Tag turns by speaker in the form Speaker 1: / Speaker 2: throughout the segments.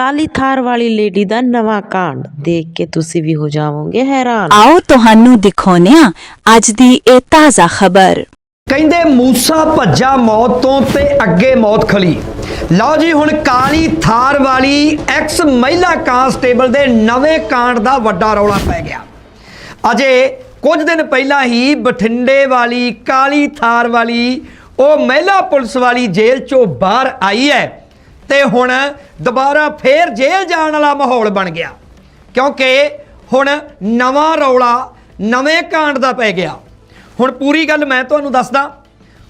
Speaker 1: ਕਾਲੀ ਥਾਰ ਵਾਲੀ ਲੇਡੀ ਦਾ ਨਵਾਂ ਕਾਂਡ ਦੇਖ ਕੇ ਤੁਸੀਂ ਵੀ ਹੋ ਜਾਵੋਗੇ ਹੈਰਾਨ।
Speaker 2: ਆਓ ਤੁਹਾਨੂੰ ਦਿਖਾਉਂਦੇ ਹਾਂ ਅੱਜ ਦੀ ਇਹ ਤਾਜ਼ਾ ਖਬਰ।
Speaker 3: ਕਹਿੰਦੇ ਮੂਸਾ ਭੱਜਾ ਮੌਤ ਤੋਂ ਤੇ ਅੱਗੇ ਮੌਤ ਖਲੀ। ਲਓ ਜੀ ਹੁਣ ਕਾਲੀ ਥਾਰ ਵਾਲੀ ਐਕਸ ਮਹਿਲਾ ਕਾਂਸਟੇਬਲ ਦੇ ਨਵੇਂ ਕਾਂਡ ਦਾ ਵੱਡਾ ਰੌਲਾ ਪੈ ਗਿਆ। ਅਜੇ ਕੁਝ ਦਿਨ ਪਹਿਲਾਂ ਹੀ ਬਠਿੰਡੇ ਵਾਲੀ ਕਾਲੀ ਥਾਰ ਵਾਲੀ ਉਹ ਮਹਿਲਾ ਪੁਲਿਸ ਵਾਲੀ ਜੇਲ੍ਹ ਚੋਂ ਬਾਹਰ ਆਈ ਹੈ। ਤੇ ਹੁਣ ਦੁਬਾਰਾ ਫੇਰ ਜੇਲ੍ਹ ਜਾਣ ਵਾਲਾ ਮਾਹੌਲ ਬਣ ਗਿਆ। ਕਿਉਂਕਿ ਹੁਣ ਨਵਾਂ ਰੌਲਾ, ਨਵੇਂ ਕਾਂਡ ਦਾ ਪੈ ਗਿਆ। ਹੁਣ ਪੂਰੀ ਗੱਲ ਮੈਂ ਤੁਹਾਨੂੰ ਦੱਸਦਾ।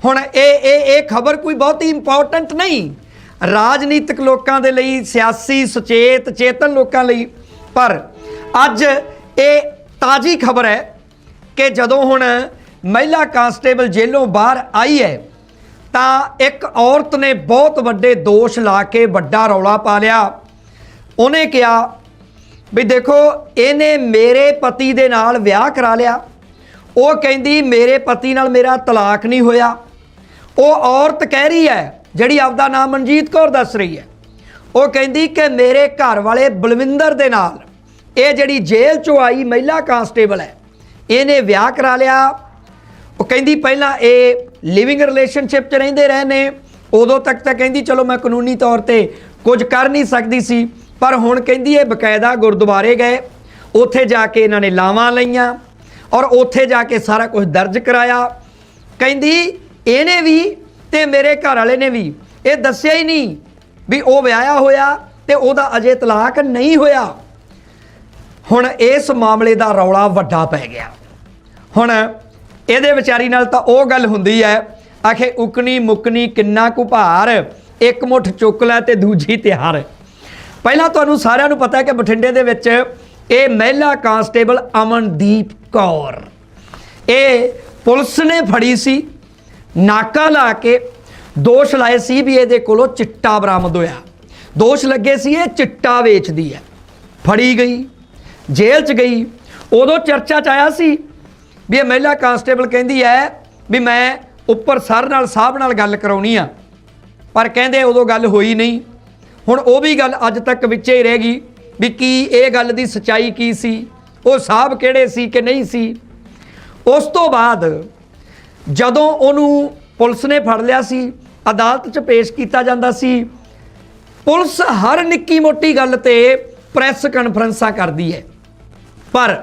Speaker 3: ਹੁਣ ਇਹ ਇਹ ਇਹ ਖਬਰ ਕੋਈ ਬਹੁਤੀ ਇੰਪੋਰਟੈਂਟ ਨਹੀਂ। ਰਾਜਨੀਤਿਕ ਲੋਕਾਂ ਦੇ ਲਈ, ਸਿਆਸੀ, ਸੁਚੇਤ, ਚੇਤਨ ਲੋਕਾਂ ਲਈ। ਪਰ ਅੱਜ ਇਹ ਤਾਜੀ ਖਬਰ ਹੈ ਕਿ ਜਦੋਂ ਹੁਣ ਮਹਿਲਾ ਕਾਂਸਟੇਬਲ ਜੇਲੋਂ ਬਾਹਰ ਆਈ ਹੈ ਤਾਂ ਇੱਕ ਔਰਤ ਨੇ ਬਹੁਤ ਵੱਡੇ ਦੋਸ਼ ਲਾ ਕੇ ਵੱਡਾ ਰੌਲਾ ਪਾ ਲਿਆ। ਉਹਨੇ ਕਿਹਾ ਵੀ ਦੇਖੋ, ਇਹਨੇ ਮੇਰੇ ਪਤੀ ਦੇ ਨਾਲ ਵਿਆਹ ਕਰਾ ਲਿਆ। ਉਹ ਕਹਿੰਦੀ, ਮੇਰੇ ਪਤੀ ਨਾਲ ਮੇਰਾ ਤਲਾਕ ਨਹੀਂ ਹੋਇਆ। ਉਹ ਔਰਤ ਕਹਿ ਰਹੀ ਹੈ, ਜਿਹੜੀ ਆਪਦਾ ਨਾਮ ਮਨਜੀਤ ਕੌਰ ਦੱਸ ਰਹੀ ਹੈ, ਉਹ ਕਹਿੰਦੀ ਕਿ ਮੇਰੇ ਘਰ ਵਾਲੇ ਬਲਵਿੰਦਰ ਦੇ ਨਾਲ, ਇਹ ਜਿਹੜੀ ਜੇਲ੍ਹ ਚੋਂ ਆਈ ਮਹਿਲਾ ਕਾਂਸਟੇਬਲ ਹੈ, ਇਹਨੇ ਵਿਆਹ ਕਰਾ ਲਿਆ। ਉਹ ਕਹਿੰਦੀ ਪਹਿਲਾਂ ਇਹ ਲਿਵਿੰਗ ਰਿਲੇਸ਼ਨਸ਼ਿਪ 'ਚ ਰਹਿੰਦੇ ਰਹੇ ਨੇ। ਉਦੋਂ ਤੱਕ ਤਾਂ ਕਹਿੰਦੀ, ਚਲੋ ਮੈਂ ਕਾਨੂੰਨੀ ਤੌਰ ਤੇ ਕੁਝ ਕਰ ਨਹੀਂ ਸਕਦੀ ਸੀ, ਪਰ ਹੁਣ ਕਹਿੰਦੀ ਇਹ ਬਕਾਇਦਾ ਗੁਰਦੁਆਰੇ ਗਏ। ਉੱਥੇ ਜਾ ਕੇ ਇਹਨਾਂ ਨੇ ਲਾਵਾਂ ਲਈਆਂ ਔਰ ਉੱਥੇ ਜਾ ਕੇ ਸਾਰਾ ਕੁਝ ਦਰਜ ਕਰਾਇਆ। ਕਹਿੰਦੀ, ਇਹਨੇ ਵੀ ਤੇ ਮੇਰੇ ਘਰ ਵਾਲੇ ਨੇ ਵੀ ਇਹ ਦੱਸਿਆ ਹੀ ਨਹੀਂ ਵੀ ਉਹ ਵਿਆਹਿਆ ਹੋਇਆ ਤੇ ਉਹਦਾ ਅਜੇ ਤਲਾਕ ਨਹੀਂ ਹੋਇਆ। ਹੁਣ ਇਸ ਮਾਮਲੇ ਦਾ ਰੌਲਾ ਵੱਡਾ ਪੈ ਗਿਆ। ਹੁਣ ਇਹਦੇ ਵਿਚਾਰੀ ਨਾਲ ਤਾਂ ਉਹ ਗੱਲ ਹੁੰਦੀ ਹੈ, ਆਖੇ ਉਕਣੀ ਮੁਕਣੀ ਕਿੰਨਾ ਕੁ ਭਾਰ, ਇੱਕ ਮੁੱਠ ਚੁੱਕ ਲੈ ਤੇ ਦੂਜੀ ਤਿਆਰ। ਪਹਿਲਾਂ ਤੁਹਾਨੂੰ ਸਾਰਿਆਂ ਨੂੰ ਪਤਾ ਹੈ ਕਿ ਬਠਿੰਡੇ ਦੇ ਵਿੱਚ ਇਹ ਮਹਿਲਾ ਕਾਂਸਟੇਬਲ ਅਮਨਦੀਪ ਕੌਰ, ਇਹ ਪੁਲਿਸ ਨੇ ਫੜੀ ਸੀ, ਨਾਕਾ ਲਾ ਕੇ ਦੋਸ਼ ਲਾਏ ਸੀ ਵੀ ਇਹਦੇ ਕੋਲੋਂ ਚਿੱਟਾ ਬਰਾਮਦ ਹੋਇਆ। ਦੋਸ਼ ਲੱਗੇ ਸੀ ਇਹ ਚਿੱਟਾ ਵੇਚਦੀ ਹੈ। ਫੜੀ ਗਈ, ਜੇਲ੍ਹ 'ਚ ਗਈ, ਉਦੋਂ ਚਰਚਾ 'ਚ ਆਇਆ ਸੀ ਵੀ ਇਹ ਮਹਿਲਾ ਕਾਂਸਟੇਬਲ ਕਹਿੰਦੀ ਹੈ ਵੀ ਮੈਂ ਉੱਪਰ ਸਰ ਨਾਲ, ਸਾਹਿਬ ਨਾਲ ਗੱਲ ਕਰਾਉਣੀ ਆ। ਪਰ ਕਹਿੰਦੇ ਉਦੋਂ ਗੱਲ ਹੋਈ ਨਹੀਂ। ਹੁਣ ਉਹ ਵੀ ਗੱਲ ਅੱਜ ਤੱਕ ਵਿੱਚੇ ਹੀ ਰਹਿ ਗਈ ਵੀ ਕੀ ਇਹ ਗੱਲ ਦੀ ਸਚਾਈ ਕੀ ਸੀ? ਉਹ ਸਾਹਿਬ ਕਿਹੜੇ ਸੀ ਕਿ ਨਹੀਂ ਸੀ? ਉਸ ਤੋਂ ਬਾਅਦ ਜਦੋਂ ਉਹਨੂੰ ਪੁਲਿਸ ਨੇ ਫੜ ਲਿਆ ਸੀ, ਅਦਾਲਤ 'ਚ ਪੇਸ਼ ਕੀਤਾ ਜਾਂਦਾ ਸੀ, ਪੁਲਿਸ ਹਰ ਨਿੱਕੀ ਮੋਟੀ ਗੱਲ ਤੇ ਪ੍ਰੈਸ ਕਾਨਫਰੰਸਾਂ ਕਰਦੀ ਹੈ। ਪਰ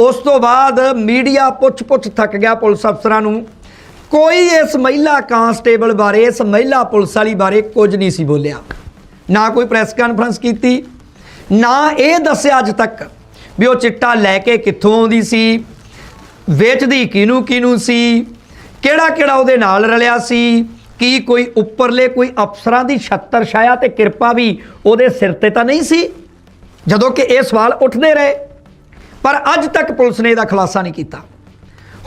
Speaker 3: ਉਸ ਤੋਂ ਬਾਅਦ ਮੀਡੀਆ ਪੁੱਛ-ਪੁੱਛ ਥੱਕ ਗਿਆ ਪੁਲਿਸ ਅਫਸਰਾਂ ਨੂੰ। ਕੋਈ ਇਸ ਮਹਿਲਾ ਕਾਂਸਟੇਬਲ ਬਾਰੇ, ਇਸ ਮਹਿਲਾ ਪੁਲਿਸ ਵਾਲੀ ਬਾਰੇ ਕੁਝ ਨਹੀਂ ਸੀ ਬੋਲਿਆ। ਨਾ ਕੋਈ ਪ੍ਰੈਸ ਕਾਨਫਰੰਸ ਕੀਤੀ, ਨਾ ਇਹ ਦੱਸਿਆ ਅੱਜ ਤੱਕ ਵੀ ਉਹ ਚਿੱਟਾ ਲੈ ਕੇ ਕਿੱਥੋਂ ਆਉਂਦੀ ਸੀ, ਵੇਚਦੀ ਕਿਹਨੂੰ ਕਿਹਨੂੰ ਸੀ ਕਿਹੜਾ ਕਿਹੜਾ ਉਹਦੇ ਨਾਲ ਰਲਿਆ ਸੀ, ਕੀ ਕੋਈ ਉੱਪਰਲੇ ਕੋਈ ਅਫਸਰਾਂ ਦੀ ਛੱਤਰ ਛਾਇਆ ਤੇ ਕਿਰਪਾ ਵੀ ਉਹਦੇ ਸਿਰ ਤੇ ਤਾਂ ਨਹੀਂ ਸੀ? ਜਦੋਂ ਕਿ ਇਹ ਸਵਾਲ ਉੱਠਦੇ ਰਹੇ। ਪਰ ਅੱਜ ਤੱਕ ਪੁਲਿਸ ਨੇ ਇਹਦਾ ਖੁਲਾਸਾ ਨਹੀਂ ਕੀਤਾ।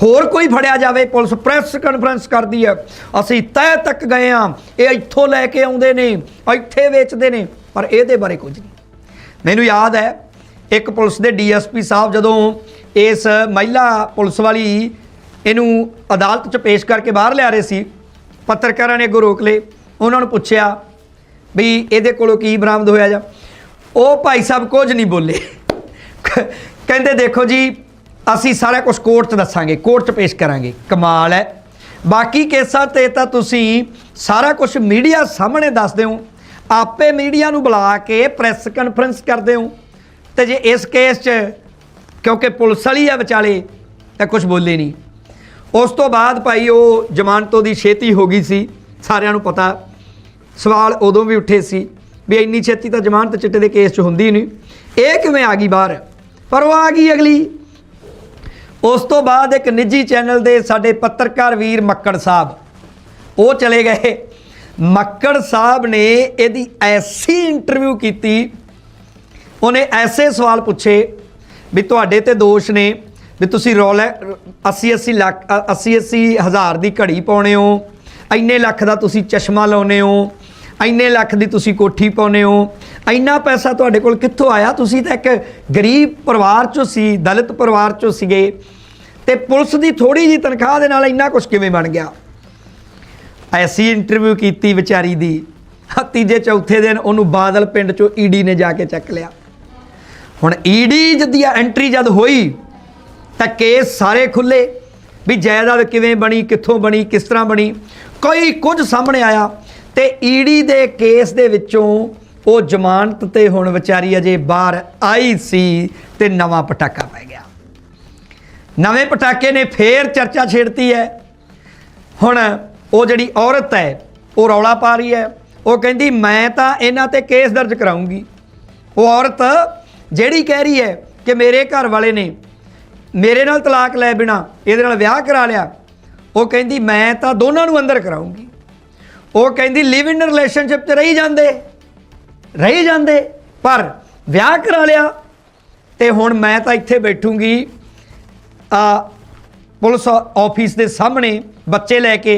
Speaker 3: ਹੋਰ ਕੋਈ ਫੜਿਆ ਜਾਵੇ, ਪੁਲਿਸ ਪ੍ਰੈਸ ਕਾਨਫਰੰਸ ਕਰਦੀ ਹੈ ਅਸੀਂ ਤਹਿ ਤੱਕ ਗਏ ਆ, ਇਹ ਇੱਥੋਂ ਲੈ ਕੇ ਆਉਂਦੇ ਨੇ, ਇੱਥੇ ਵੇਚਦੇ ਨੇ, ਪਰ ਇਹਦੇ ਬਾਰੇ ਕੁਝ ਨਹੀਂ। ਮੈਨੂੰ ਯਾਦ ਹੈ, ਇੱਕ ਪੁਲਿਸ ਦੇ ਡੀਐਸਪੀ ਸਾਹਿਬ ਜਦੋਂ ਇਸ ਮਹਿਲਾ ਪੁਲਿਸ ਵਾਲੀ ਇਹਨੂੰ ਅਦਾਲਤ 'ਚ ਪੇਸ਼ ਕਰਕੇ ਬਾਹਰ ਲਿਆ ਰਹੇ ਸੀ, ਪੱਤਰਕਾਰਾਂ ਨੇ ਅੱਗੋਂ ਰੋਕ ਲਏ। ਉਹਨਾਂ ਨੂੰ ਪੁੱਛਿਆ ਵੀ ਇਹਦੇ ਕੋਲੋਂ ਕੀ ਬਰਾਮਦ ਹੋਇਆ ਜਾ? ਉਹ ਭਾਈ ਸਾਹਿਬ ਕੁਝ ਨਹੀਂ ਬੋਲੇ। ਕਹਿੰਦੇ ਦੇਖੋ ਜੀ, ਅਸੀਂ ਸਾਰਾ ਕੁਝ ਕੋਰਟ 'ਚ ਦੱਸਾਂਗੇ ਕੋਰਟ 'ਚ ਪੇਸ਼ ਕਰਾਂਗੇ। ਕਮਾਲ ਹੈ। ਬਾਕੀ ਕੇਸਾਂ ਤੇ ਤਾਂ ਤੁਸੀਂ ਸਾਰਾ ਕੁਝ ਮੀਡੀਆ ਸਾਹਮਣੇ ਦੱਸਦੇ ਹੋ। ਆਪੇ ਮੀਡੀਆ ਨੂੰ ਬੁਲਾ ਕੇ ਪ੍ਰੈਸ ਕਾਨਫਰੰਸ ਕਰਦੇ ਹੋ। ਤੇ ਜੇ ਇਸ ਕੇਸ 'ਚ ਕਿਉਂਕਿ ਪੁਲਿਸ ਵਾਲੀ ਆ ਵਿਚਾਲੇ, ਤਾਂ ਕੁਝ ਬੋਲੇ ਨਹੀਂ। ਉਸ ਤੋਂ ਬਾਅਦ ਭਾਈ ਉਹ ਜ਼ਮਾਨਤੋਂ ਦੀ ਛੇਤੀ ਹੋ ਗਈ ਸੀ। ਸਾਰਿਆਂ ਨੂੰ ਪਤਾ। ਸਵਾਲ ਉਦੋਂ ਵੀ ਉੱਠੇ ਸੀ ਵੀ ਇੰਨੀ ਛੇਤੀ ਤਾਂ ਜ਼ਮਾਨਤ ਚਿੱਟੇ ਦੇ ਕੇਸ 'ਚ ਹੁੰਦੀ ਨਹੀਂ। ਇਹ ਕਿਵੇਂ ਆ ਗਈ ਬਾਹਰ? ਪਰ ਉਹ ਆ ਗਈ ਅਗਲੀ। ਉਸ ਤੋਂ ਬਾਅਦ ਇੱਕ ਨਿੱਜੀ ਚੈਨਲ ਦੇ ਸਾਡੇ ਪੱਤਰਕਾਰ ਵੀਰ ਮੱਕੜ ਸਾਹਿਬ, ਉਹ ਚਲੇ ਗਏ। ਮੱਕੜ ਸਾਹਿਬ ਨੇ ਇਹਦੀ ਐਸੀ ਇੰਟਰਵਿਊ ਕੀਤੀ, ਉਹਨੇ ਐਸੇ ਸਵਾਲ ਪੁੱਛੇ ਵੀ ਤੁਹਾਡੇ ਤੇ ਦੋਸ਼ ਨੇ ਵੀ ਤੁਸੀਂ ਰੋਲੇ 80 80 ਲੱਖ 80 80 ਹਜ਼ਾਰ ਦੀ ਘੜੀ ਪਾਉਣੇ ਹੋ, ਇੰਨੇ ਲੱਖ ਦਾ ਤੁਸੀਂ ਚਸ਼ਮਾ ਲਾਉਨੇ ਹੋ, ਇੰਨੇ ਲੱਖ ਦੀ ਤੁਸੀਂ ਕੋਠੀ ਪਾਉਨੇ ਹੋ ਇੰਨਾ ਪੈਸਾ ਤੁਹਾਡੇ ਕੋਲ ਕਿੱਥੋਂ ਆਇਆ? ਤੁਸੀਂ ਤਾਂ ਇੱਕ ਗਰੀਬ ਪਰਿਵਾਰ ਚੋਂ ਸੀ, ਦਲਿਤ ਪਰਿਵਾਰ ਚੋਂ ਸੀਗੇ ਤੇ ਪੁਲਿਸ ਦੀ ਥੋੜੀ ਜੀ ਤਨਖਾਹ ਦੇ ਨਾਲ ਇੰਨਾ ਕੁਝ ਕਿਵੇਂ ਬਣ ਗਿਆ? ਐਸੀ ਇੰਟਰਵਿਊ ਕੀਤੀ ਵਿਚਾਰੀ ਦੀ। ਤੀਜੇ ਚੌਥੇ ਦਿਨ ਉਹਨੂੰ ਬਾਦਲ ਪਿੰਡ ਚੋਂ ਈਡੀ ਨੇ ਜਾ ਕੇ ਚੱਕ ਲਿਆ। ਹੁਣ ਈਡੀ ਦੀ ਐਂਟਰੀ ਜਦ ਹੋਈ, ਤਾਂ ਕੇਸ ਸਾਰੇ ਖੁੱਲੇ ਵੀ ਜਾਇਦਾਦ ਕਿਵੇਂ ਬਣੀ, ਕਿੱਥੋਂ ਬਣੀ, ਕਿਸ ਤਰ੍ਹਾਂ ਬਣੀ। ਕੋਈ ਕੁਝ ਸਾਹਮਣੇ ਆਇਆ ਤੇ ਈਡੀ ਦੇ ਕੇਸ ਦੇ ਵਿੱਚੋਂ ਉਹ ਜ਼ਮਾਨਤ ਤੇ ਹੁਣ ਵਿਚਾਰੀ ਅਜੇ ਬਾਹਰ ਆਈ ਸੀ ਤੇ ਨਵਾਂ ਪਟਾਕਾ ਪੈ ਗਿਆ। ਨਵੇਂ ਪਟਾਕੇ ਨੇ ਫੇਰ ਚਰਚਾ ਛੇੜਤੀ ਹੈ। ਹੁਣ ਉਹ ਜਿਹੜੀ ਔਰਤ ਹੈ, ਉਹ ਰੌਲਾ ਪਾ ਰਹੀ ਹੈ। ਉਹ ਕਹਿੰਦੀ, ਮੈਂ ਤਾਂ ਇਹਨਾਂ ਤੇ ਕੇਸ ਦਰਜ ਕਰਾਉਂਗੀ। ਉਹ ਔਰਤ ਜਿਹੜੀ ਕਹਿ ਰਹੀ ਹੈ ਕਿ ਮੇਰੇ ਘਰ ਵਾਲੇ ਨੇ ਮੇਰੇ ਨਾਲ ਤਲਾਕ ਲੈ ਬਿਨਾ ਇਹਦੇ ਨਾਲ ਵਿਆਹ ਕਰਾ ਲਿਆ, ਉਹ ਕਹਿੰਦੀ, ਮੈਂ ਤਾਂ ਦੋਨਾਂ ਨੂੰ ਅੰਦਰ ਕਰਾਉਂਗੀ। ਉਹ ਕਹਿੰਦੀ ਲਿਵ ਇਨ ਰਿਲੇਸ਼ਨਸ਼ਿਪ 'ਚ ਰਹੀ ਜਾਂਦੇ। ਰਹੀ ਜਾਂਦੇ, ਪਰ ਵਿਆਹ ਕਰਾ ਲਿਆ ਤੇ ਹੁਣ ਮੈਂ ਤਾਂ ਇੱਥੇ ਬੈਠੂੰਗੀ। ਆ ਪੁਲਿਸ ਆਫਿਸ ਦੇ ਸਾਹਮਣੇ ਬੱਚੇ ਲੈ ਕੇ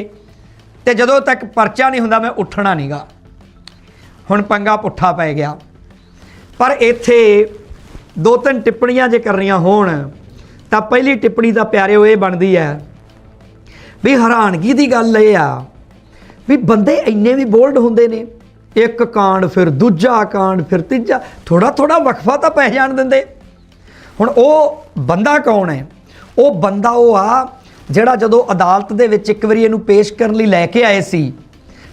Speaker 3: ਤੇ ਜਦੋਂ ਤੱਕ ਪਰਚਾ ਨਹੀਂ ਹੁੰਦਾ ਮੈਂ ਉੱਠਣਾ ਨਹੀਂਗਾ ਹੁਣ ਪੰਗਾ ਪੁੱਠਾ ਪੈ ਗਿਆ। ਪਰ ਇੱਥੇ ਦੋ ਤਿੰਨ ਟਿੱਪਣੀਆਂ ਜੇ ਕਰਨੀਆਂ ਹੋਣ, ਤਾਂ ਪਹਿਲੀ ਟਿੱਪਣੀ ਤਾਂ ਪਿਆਰਿਓ ਇਹ ਬਣਦੀ ਹੈ ਵੀ ਹੈਰਾਨਗੀ ਦੀ ਗੱਲ ਇਹ ਆ ਵੀ ਬੰਦੇ ਇੰਨੇ ਵੀ ਬੋਲਡ ਹੁੰਦੇ ਨੇ। ਇੱਕ ਕਾਂਡ, ਫਿਰ ਦੂਜਾ ਕਾਂਡ, ਫਿਰ ਤੀਜਾ। ਥੋੜਾ ਥੋੜਾ ਵਕਫਾ ਤਾਂ ਪੈ ਜਾਣ ਦਿੰਦੇ। ਹੁਣ ਉਹ ਬੰਦਾ ਕੌਣ ਹੈ? ਉਹ ਬੰਦਾ ਉਹ ਆ ਜਿਹੜਾ ਜਦੋਂ ਅਦਾਲਤ ਦੇ ਵਿੱਚ ਇੱਕ ਵਾਰੀ ਇਹਨੂੰ ਪੇਸ਼ ਕਰਨ ਲਈ ਲੈ ਕੇ ਆਏ ਸੀ,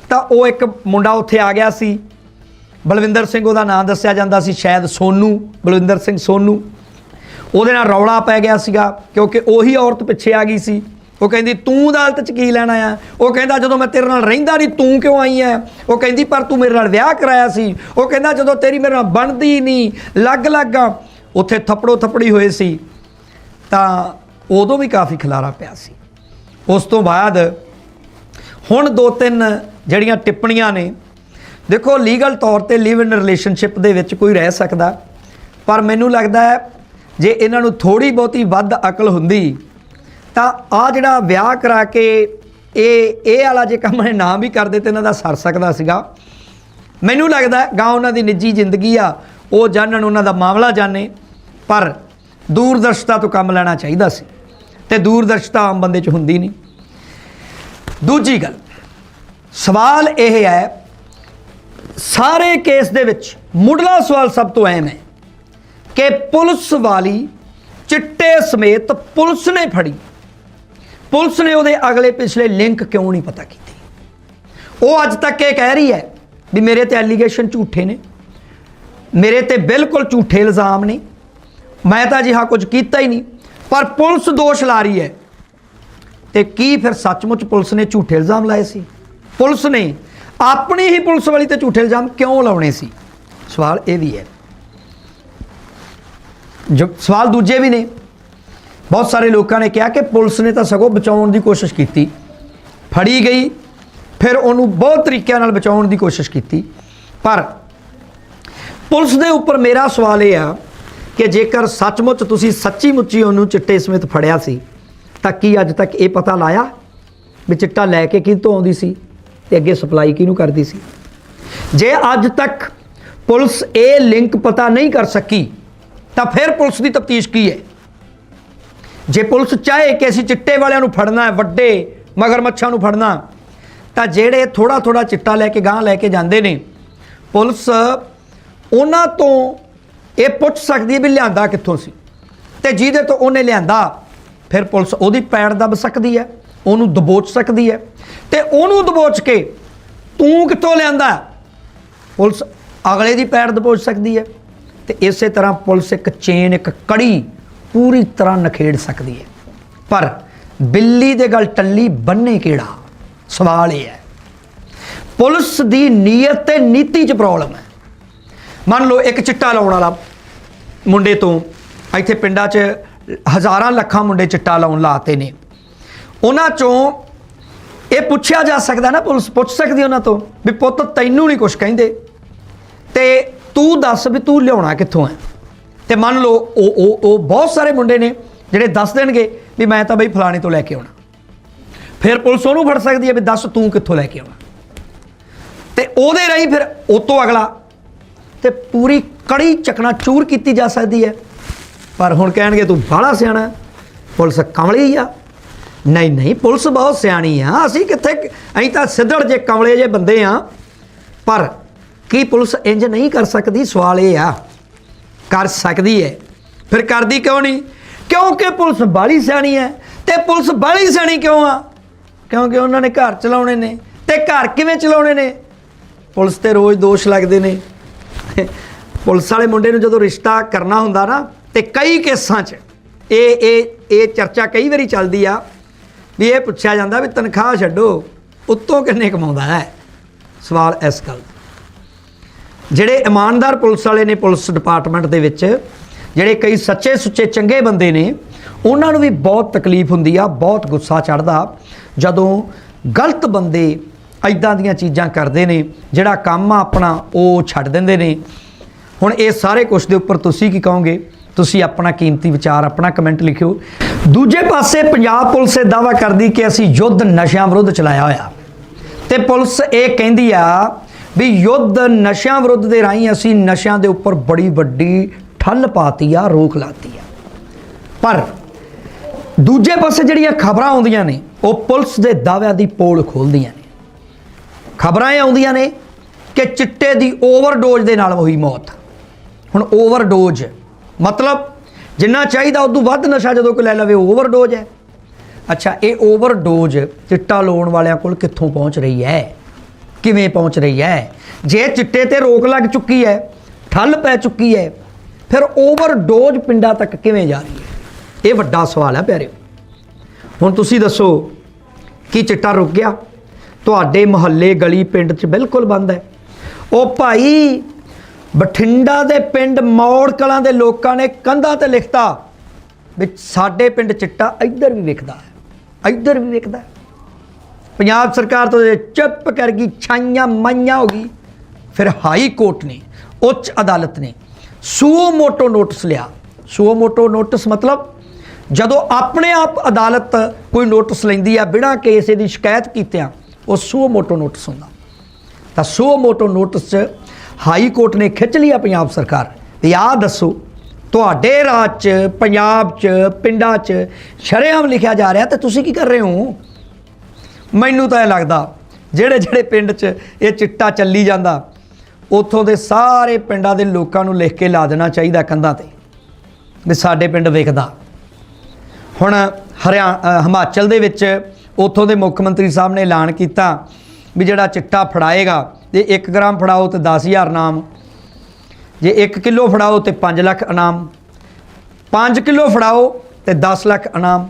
Speaker 3: ਤਾਂ ਉਹ ਇੱਕ ਮੁੰਡਾ ਉੱਥੇ ਆ ਗਿਆ ਸੀ। ਬਲਵਿੰਦਰ ਸਿੰਘ ਉਹਦਾ ਨਾਮ ਦੱਸਿਆ ਜਾਂਦਾ ਸੀ, ਸ਼ਾਇਦ ਸੋਨੂ, ਬਲਵਿੰਦਰ ਸਿੰਘ ਸੋਨੂ। ਉਹਦੇ ਨਾਲ ਰੌਲਾ ਪੈ ਗਿਆ ਸੀਗਾ, ਕਿਉਂਕਿ ਉਹੀ ਔਰਤ ਪਿੱਛੇ ਆ ਗਈ ਸੀ। ਉਹ ਕਹਿੰਦੀ, ਤੂੰ ਅਦਾਲਤ 'ਚ ਕੀ ਲੈਣਾ ਆ ਉਹ ਕਹਿੰਦਾ, ਜਦੋਂ ਮੈਂ ਤੇਰੇ ਨਾਲ ਰਹਿੰਦਾ ਨਹੀਂ ਤੂੰ ਕਿਉਂ ਆਈ ਐ? ਉਹ ਕਹਿੰਦੀ, ਪਰ ਤੂੰ ਮੇਰੇ ਨਾਲ ਵਿਆਹ ਕਰਾਇਆ ਸੀ। ਉਹ ਕਹਿੰਦਾ, ਜਦੋਂ ਤੇਰੀ ਮੇਰੇ ਨਾਲ ਬਣਦੀ ਨਹੀਂ ਲੱਗ ਲੱਗ ਉੱਥੇ ਥੱਪੜੋ ਥੱਪੜੀ ਹੋਏ ਸੀ, ਤਾਂ ਉਦੋਂ ਵੀ ਕਾਫੀ ਖਲਾਰਾ ਪਿਆ ਸੀ। ਉਸ ਤੋਂ ਬਾਅਦ ਹੁਣ ਦੋ ਤਿੰਨ ਜਿਹੜੀਆਂ ਟਿੱਪਣੀਆਂ ਨੇ, ਦੇਖੋ, ਲੀਗਲ ਤੌਰ ਤੇ ਲਿਵ ਇਨ ਰਿਲੇਸ਼ਨਸ਼ਿਪ ਦੇ ਵਿੱਚ ਕੋਈ ਰਹਿ ਸਕਦਾ, ਪਰ ਮੈਨੂੰ ਲੱਗਦਾ ਹੈ, ਜੇ ਇਹਨਾਂ ਨੂੰ ਥੋੜੀ ਬਹੁਤੀ ਵੱਧ ਅਕਲ ਹੁੰਦੀ ਤਾਂ ਆ ਜਿਹੜਾ ਵਿਆਹ ਕਰਾ ਕੇ ਇਹ ਇਹ ਵਾਲਾ ਜੇ ਕੰਮ ਇਹ ਨਾ ਵੀ ਕਰਦੇ ਤੇ ਇਹਨਾਂ ਦਾ ਸਰ ਸਕਦਾ ਸੀਗਾ। ਮੈਨੂੰ ਲੱਗਦਾ ਗਾਂ ਉਹਨਾਂ ਦੀ ਨਿੱਜੀ ਜ਼ਿੰਦਗੀ ਆ, ਉਹ ਜਾਣਨ ਉਹਨਾਂ ਦਾ ਮਾਮਲਾ ਜਾਣੇ, ਪਰ ਦੂਰਦਰਸ਼ਤਾ ਤੋਂ ਕੰਮ ਲੈਣਾ ਚਾਹੀਦਾ ਸੀ ਤੇ ਦੂਰਦਰਸ਼ਤਾ ਆਮ ਬੰਦੇ 'ਚ ਹੁੰਦੀ ਨਹੀਂ। ਦੂਜੀ ਗੱਲ, ਸਵਾਲ ਇਹ ਹੈ, ਸਾਰੇ ਕੇਸ ਦੇ ਵਿੱਚ ਮੁੱਢਲਾ ਸਵਾਲ ਸਭ ਤੋਂ ਅਹਿਮ ਹੈ ਕਿ ਪੁਲਿਸ ਵਾਲੀ ਚਿੱਟੇ ਸਮੇਤ ਪੁਲਿਸ ਨੇ ਫੜੀ। ਪੁਲਿਸ ਨੇ ਉਹਦੇ ਅਗਲੇ ਪਿਛਲੇ ਲਿੰਕ ਕਿਉਂ ਨਹੀਂ ਪਤਾ ਕੀਤੇ? ਉਹ ਅੱਜ ਤੱਕ ਇਹ ਕਹਿ ਰਹੀ ਹੈ ਵੀ ਮੇਰੇ ਤੇ ਐਲੀਗੇਸ਼ਨ ਝੂਠੇ ਨੇ। ਮੇਰੇ ਤੇ ਬਿਲਕੁਲ ਝੂਠੇ ਇਲਜ਼ਾਮ ਨੇ। ਮੈਂ ਤਾਂ ਅਜਿਹਾ ਕੁਝ ਕੀਤਾ ਹੀ ਨਹੀਂ। ਪਰ ਪੁਲਿਸ ਦੋਸ਼ ਲਾ ਰਹੀ ਹੈ। ਤੇ ਕੀ ਫਿਰ ਸੱਚਮੁੱਚ ਪੁਲਿਸ ਨੇ ਝੂਠੇ ਇਲਜ਼ਾਮ ਲਾਏ ਸੀ? ਪੁਲਿਸ ਨੇ ਆਪਣੀ ਹੀ ਪੁਲਿਸ ਵਾਲੀ ਤੇ ਝੂਠੇ ਇਲਜ਼ਾਮ ਕਿਉਂ ਲਾਉਣੇ ਸੀ? ਸਵਾਲ ਇਹ ਵੀ ਹੈ। ਜੋ ਸਵਾਲ ਦੂਜੇ ਵੀ ਨੇ ਬਹੁਤ ਸਾਰੇ ਲੋਕਾਂ ਨੇ ਕਿਹਾ ਕਿ ਪੁਲਿਸ ਨੇ ਤਾਂ ਸਗੋਂ ਬਚਾਉਣ ਦੀ ਕੋਸ਼ਿਸ਼ ਕੀਤੀ। ਫੜੀ ਗਈ, ਫਿਰ ਉਹਨੂੰ ਬਹੁਤ ਤਰੀਕਿਆਂ ਨਾਲ ਬਚਾਉਣ ਦੀ ਕੋਸ਼ਿਸ਼ ਕੀਤੀ। ਪਰ ਪੁਲਿਸ ਦੇ ਉੱਪਰ ਮੇਰਾ ਸਵਾਲ ਇਹ ਆ ਕਿ ਜੇਕਰ ਸੱਚਮੁੱਚ ਤੁਸੀਂ ਸੱਚੀ ਮੁੱਚੀ ਉਹਨੂੰ ਚਿੱਟੇ ਸਮੇਤ ਫੜਿਆ ਸੀ, ਤਾਂ ਕੀ ਅੱਜ ਤੱਕ ਇਹ ਪਤਾ ਲਾਇਆ ਵੀ ਚਿੱਟਾ ਲੈ ਕੇ ਕਿੱਥੋਂ ਆਉਂਦੀ ਸੀ ਤੇ ਅੱਗੇ ਸਪਲਾਈ ਕਿਹਨੂੰ ਕਰਦੀ ਸੀ? ਜੇ ਅੱਜ ਤੱਕ ਪੁਲਿਸ ਇਹ ਲਿੰਕ ਪਤਾ ਨਹੀਂ ਕਰ ਸਕੀ, ਤਾਂ ਫਿਰ ਪੁਲਿਸ ਦੀ ਤਫਤੀਸ਼ ਕੀ ਹੈ? ਜੇ ਪੁਲਿਸ ਚਾਹੇ ਕਿ ਅਸੀਂ ਚਿੱਟੇ ਵਾਲਿਆਂ ਨੂੰ ਫੜਨਾ ਹੈ, ਵੱਡੇ ਮਗਰਮੱਛਾਂ ਨੂੰ ਫੜਨਾ, ਤਾਂ ਜਿਹੜੇ ਥੋੜਾ ਥੋੜਾ ਚਿੱਟਾ ਲੈ ਕੇ ਗਾਂ ਲੈ ਕੇ ਜਾਂਦੇ ਨੇ, ਪੁਲਿਸ ਉਹਨਾਂ ਤੋਂ ਇਹ ਪੁੱਛ ਸਕਦੀ ਹੈ ਵੀ ਲਿਆਂਦਾ ਕਿੱਥੋਂ ਸੀ। ਤੇ ਜਿਹਦੇ ਤੋਂ ਉਹਨੇ ਲਿਆਂਦਾ, ਫਿਰ ਪੁਲਿਸ ਉਹਦੀ ਪੈੜ ਦੱਬ ਸਕਦੀ ਹੈ, ਉਹਨੂੰ ਦਬੋਚ ਸਕਦੀ ਹੈ। ਤੇ ਉਹਨੂੰ ਦਬੋਚ ਕੇ ਤੂੰ ਕਿੱਥੋਂ ਲਿਆਂਦਾ? ਪੁਲਿਸ ਅਗਲੇ ਦੀ ਪੈੜ ਦਬੋਚ ਸਕਦੀ ਹੈ। ਤੇ ਇਸੇ ਤਰ੍ਹਾਂ ਪੁਲਿਸ ਇੱਕ ਚੇਨ, ਇੱਕ ਕੜੀ ਪੂਰੀ ਤਰ੍ਹਾਂ ਨਖੇੜ ਸਕਦੀ ਹੈ। ਪਰ ਬਿੱਲੀ ਦੇ ਗਲ ਟੱਲੀ ਬੰਨੇ ਕਿਹੜਾ? ਸਵਾਲ ਇਹ ਹੈ। ਪੁਲਿਸ ਦੀ ਨੀਅਤ ਤੇ ਨੀਤੀ 'ਚ ਪ੍ਰੋਬਲਮ ਹੈ। ਮੰਨ ਲਓ ਇੱਕ ਚਿੱਟਾ ਲਾਉਣ ਵਾਲਾ ਮੁੰਡੇ ਤੋਂ, ਇੱਥੇ ਪਿੰਡਾਂ 'ਚ ਹਜ਼ਾਰਾਂ ਲੱਖਾਂ ਮੁੰਡੇ ਚਿੱਟਾ ਲਾਉਣ ਲਾਤੇ ਨੇ। ਉਹਨਾਂ 'ਚੋਂ ਇਹ ਪੁੱਛਿਆ ਜਾ ਸਕਦਾ ਨਾ ਪੁਲਿਸ, ਪੁੱਛ ਸਕਦੀ ਉਹਨਾਂ ਤੋਂ ਵੀ ਪੁੱਤ ਤੈਨੂੰ ਨਹੀਂ ਕੁਝ ਕਹਿੰਦੇ। ਤੇ ਤੂੰ ਦੱਸ ਵੀ ਤੂੰ ਲਿਆਉਣਾ ਕਿੱਥੋਂ ਹੈ? ਤੇ ਮੰਨ ਲਓ ਉਹ ਉਹ ਉਹ ਬਹੁਤ ਸਾਰੇ ਮੁੰਡੇ ਨੇ ਜਿਹੜੇ ਦੱਸ ਦੇਣਗੇ ਵੀ ਮੈਂ ਤਾਂ ਬਈ ਫਲਾਣੇ ਤੋਂ ਲੈ ਕੇ ਆਉਣਾ। ਫਿਰ ਪੁਲਿਸ ਉਹਨੂੰ ਫੜ ਸਕਦੀ ਹੈ ਵੀ ਦੱਸ ਤੂੰ ਕਿੱਥੋਂ ਲੈ ਕੇ ਆਉਣਾ। ਤੇ ਉਹਦੇ ਰਾਹੀਂ ਫਿਰ ਉਹ ਤੋਂ ਅਗਲਾ ਤੇ ਪੂਰੀ ਕੜੀ ਚਕਣਾ ਚੂਰ ਕੀਤੀ ਜਾ ਸਕਦੀ ਹੈ। ਪਰ ਹੁਣ ਕਹਿਣਗੇ ਤੂੰ ਬਾਹਲਾ ਸਿਆਣਾ ਪੁਲਿਸ ਕਮਲੀ ਆ। ਨਹੀਂ ਨਹੀਂ, ਪੁਲਿਸ ਬਹੁਤ ਸਿਆਣੀ ਆ। ਅਸੀਂ ਕਿੱਥੇ ਅਸੀਂ ਤਾਂ ਸਿੱਧੜ ਜੇ ਕਮਲੇ ਜੇ ਬੰਦੇ ਆ। ਪਰ ਕੀ ਪੁਲਿਸ ਇੰਜ ਨਹੀਂ ਕਰ ਸਕਦੀ? ਸਵਾਲ ਇਹ ਆ। ਕਰ ਸਕਦੀ ਹੈ ਫਿਰ ਕਰਦੀ ਕਿਉਂ ਨਹੀਂ? ਕਿਉਂਕਿ ਪੁਲਿਸ ਬਾਲੀ ਸਿਆਣੀ ਹੈ ਤੇ ਪੁਲਿਸ ਬਾਲੀ ਸਿਆਣੀ ਕਿਉਂ ਆ? ਕਿਉਂਕਿ ਉਹਨਾਂ ਨੇ ਘਰ ਚਲਾਉਣੇ ਨੇ ਤੇ ਘਰ ਕਿਵੇਂ ਚਲਾਉਣੇ ਨੇ? ਪੁਲਿਸ ਤੇ ਰੋਜ਼ ਦੋਸ਼ ਲੱਗਦੇ ਨੇ। ਪੁਲਿਸ ਵਾਲੇ ਮੁੰਡੇ ਨੂੰ ਜਦੋਂ ਰਿਸ਼ਤਾ ਕਰਨਾ ਹੁੰਦਾ ਨਾ ਤੇ ਕਈ ਕੇਸਾਂ 'ਚ, ਇਹ ਇਹ ਇਹ ਚਰਚਾ ਕਈ ਵਾਰੀ ਚੱਲਦੀ ਆ ਵੀ ਇਹ ਪੁੱਛਿਆ ਜਾਂਦਾ ਵੀ ਤਨਖਾਹ ਛੱਡੋ, ਉੱਤੋਂ ਕਿੰਨੇ ਕਮਾਉਂਦਾ ਹੈ? ਸਵਾਲ ਇਸ ਗੱਲ ਜਿਹੜੇ ਇਮਾਨਦਾਰ ਪੁਲਿਸ ਵਾਲੇ ਨੇ ਪੁਲਿਸ ਡਿਪਾਰਟਮੈਂਟ ਦੇ ਵਿੱਚ, ਜਿਹੜੇ ਕਈ ਸੱਚੇ ਸੁੱਚੇ ਚੰਗੇ ਬੰਦੇ ਨੇ, ਉਹਨਾਂ ਨੂੰ ਵੀ ਬਹੁਤ ਤਕਲੀਫ ਹੁੰਦੀ ਆ, ਬਹੁਤ ਗੁੱਸਾ ਚੜਦਾ ਜਦੋਂ ਗਲਤ ਬੰਦੇ ਐਦਾਂ ਦੀਆਂ ਚੀਜ਼ਾਂ ਕਰਦੇ ਨੇ, ਜਿਹੜਾ ਕੰਮ ਆ ਆਪਣਾ, ਉਹ ਛੱਡ ਦਿੰਦੇ ਨੇ। ਹੁਣ ਇਹ ਸਾਰੇ ਕੁਝ ਦੇ ਉੱਪਰ ਤੁਸੀਂ ਕੀ ਕਹੋਗੇ? ਤੁਸੀਂ ਆਪਣਾ ਕੀਮਤੀ ਵਿਚਾਰ, ਆਪਣਾ ਕਮੈਂਟ ਲਿਖਿਓ। ਦੂਜੇ ਪਾਸੇ ਪੰਜਾਬ ਪੁਲਿਸ ਇਹ ਦਾਵਾ ਕਰਦੀ ਕਿ ਅਸੀਂ ਯੁੱਧ ਨਸ਼ਿਆਂ ਵਿਰੁੱਧ ਚਲਾਇਆ ਹੋਇਆ। ਤੇ ਪੁਲਿਸ ਇਹ ਕਹਿੰਦੀ ਆ ਵੀ ਯੁੱਧ ਨਸ਼ਿਆਂ ਵਿਰੁੱਧ ਦੇ ਰਾਹੀਂ ਅਸੀਂ ਨਸ਼ਿਆਂ ਦੇ ਉੱਪਰ ਬੜੀ ਵੱਡੀ ਠੱਲ ਪਾਤੀ ਆ, ਰੋਕ ਲਾਤੀ ਆ। ਪਰ ਦੂਜੇ ਪਾਸੇ ਜਿਹੜੀਆਂ ਖਬਰਾਂ ਆਉਂਦੀਆਂ ਨੇ, ਉਹ ਪੁਲਿਸ ਦੇ ਦਾਅਵਿਆਂ ਦੀ ਪੋਲ ਖੋਲਦੀਆਂ ਨੇ। ਖਬਰਾਂ ਇਹ ਆਉਂਦੀਆਂ ਨੇ ਕਿ ਚਿੱਟੇ ਦੀ ਓਵਰਡੋਜ਼ ਦੇ ਨਾਲ ਹੋਈ ਮੌਤ। ਹੁਣ ਓਵਰਡੋਜ਼ ਮਤਲਬ ਜਿੰਨਾ ਚਾਹੀਦਾ ਉਦੋਂ ਵੱਧ ਨਸ਼ਾ ਜਦੋਂ ਕੋਈ ਲੈ ਲਵੇ ਓਵਰਡੋਜ਼ ਹੈ। ਅੱਛਾ, ਇਹ ਓਵਰਡੋਜ਼ ਚਿੱਟਾ ਲਾਉਣ ਵਾਲਿਆਂ ਕੋਲ ਕਿੱਥੋਂ ਪਹੁੰਚ ਰਹੀ ਹੈ? ਕਿਵੇਂ ਪਹੁੰਚ ਰਹੀ ਹੈ? ਜੇ ਚਿੱਟੇ ਤੇ ਰੋਕ ਲੱਗ ਚੁੱਕੀ ਹੈ, ਠੱਲ ਪੈ ਚੁੱਕੀ ਹੈ, ਫਿਰ ਓਵਰਡੋਜ਼ ਪਿੰਡਾਂ ਤੱਕ ਕਿਵੇਂ ਜਾ ਰਹੀ ਹੈ? ਇਹ ਵੱਡਾ ਸਵਾਲ ਹੈ ਪਿਆਰਿਓ। ਹੁਣ ਤੁਸੀਂ ਦੱਸੋ ਕੀ ਚਿੱਟਾ ਰੁਕ ਗਿਆ। ਤੁਹਾਡੇ ਮੁਹੱਲੇ ਗਲੀ ਪਿੰਡ 'ਚ ਬਿਲਕੁਲ ਬੰਦ ਹੈ। ਉਹ ਭਾਈ ਬਠਿੰਡਾ ਦੇ ਪਿੰਡ ਮੌੜ ਕਲਾਂ ਦੇ ਲੋਕਾਂ ਨੇ ਕੰਧਾਂ ਤੇ ਲਿਖਤਾ ਵੀ ਸਾਡੇ ਪਿੰਡ ਚਿੱਟਾ ਇੱਧਰ ਵੀ ਵਿਕਦਾ ਹੈ। ਇੱਧਰ ਵੀ ਵਿਕਦਾ ਹੈ। ਪੰਜਾਬ ਸਰਕਾਰ ਤੋਂ ਚੁੱਪ ਕਰ ਗਈ ਛਾਈਆਂ ਮਾਈਆਂ ਹੋ ਗਈ। ਫਿਰ ਹਾਈ ਕੋਰਟ ਨੇ, ਉੱਚ ਅਦਾਲਤ ਨੇ ਸੂਓ ਮੋਟੋ ਨੋਟਿਸ ਲਿਆ। ਸੂਓ ਮੋਟੋ ਨੋਟਿਸ ਮਤਲਬ ਜਦੋਂ ਆਪਣੇ ਆਪ ਅਦਾਲਤ ਕੋਈ ਨੋਟਿਸ ਲੈਂਦੀ ਆ, ਬਿਨਾਂ ਕਿਸੇ ਦੀ ਸ਼ਿਕਾਇਤ ਕੀਤਿਆਂ, ਉਹ ਸੂਓ ਮੋਟੋ ਨੋਟਿਸ ਹੁੰਦਾ। ਤਾਂ ਸੂਓ ਮੋਟੋ ਨੋਟਿਸ 'ਚ ਹਾਈ ਕੋਰਟ ਨੇ ਖਿੱਚ ਲਿਆ ਪੰਜਾਬ ਸਰਕਾਰ। ਵੀ ਆਹ ਦੱਸੋ, ਤੁਹਾਡੇ ਰਾਜ 'ਚ, ਪੰਜਾਬ 'ਚ, ਪਿੰਡਾਂ 'ਚ ਸ਼ਰੇਆਮ ਲਿਖਿਆ ਜਾ ਰਿਹਾ ਤੇ ਤੁਸੀਂ ਕੀ ਕਰ ਰਹੇ ਹੋ? ਮੈਨੂੰ ਤਾਂ ਇਹ ਲੱਗਦਾ, ਜਿਹੜੇ ਜਿਹੜੇ ਪਿੰਡ 'ਚ ਇਹ ਚਿੱਟਾ ਚੱਲੀ ਜਾਂਦਾ, ਉੱਥੋਂ ਦੇ ਸਾਰੇ ਪਿੰਡਾਂ ਦੇ ਲੋਕਾਂ ਨੂੰ ਲਿਖ ਕੇ ਲਾ ਦੇਣਾ ਚਾਹੀਦਾ ਕੰਧਾਂ ਤੇ, ਵੀ ਸਾਡੇ ਪਿੰਡ ਵੇਖਦਾ। ਹੁਣ ਹਰਿਆ ਹਿਮਾਚਲ ਦੇ ਵਿੱਚ ਉੱਥੋਂ ਦੇ ਮੁੱਖ ਮੰਤਰੀ ਸਾਹਿਬ ਨੇ ਐਲਾਨ ਕੀਤਾ ਵੀ ਜਿਹੜਾ ਚਿੱਟਾ ਫੜਾਏਗਾ, ਜੇ 1 ਗ੍ਰਾਮ ਫੜਾਓ ਤੇ 10000 ਇਨਾਮ, ਜੇ 1 ਕਿਲੋ ਫੜਾਓ ਤੇ 5 ਲੱਖ ਇਨਾਮ 5 ਕਿਲੋ ਫੜਾਓ ਤੇ 10 ਲੱਖ ਇਨਾਮ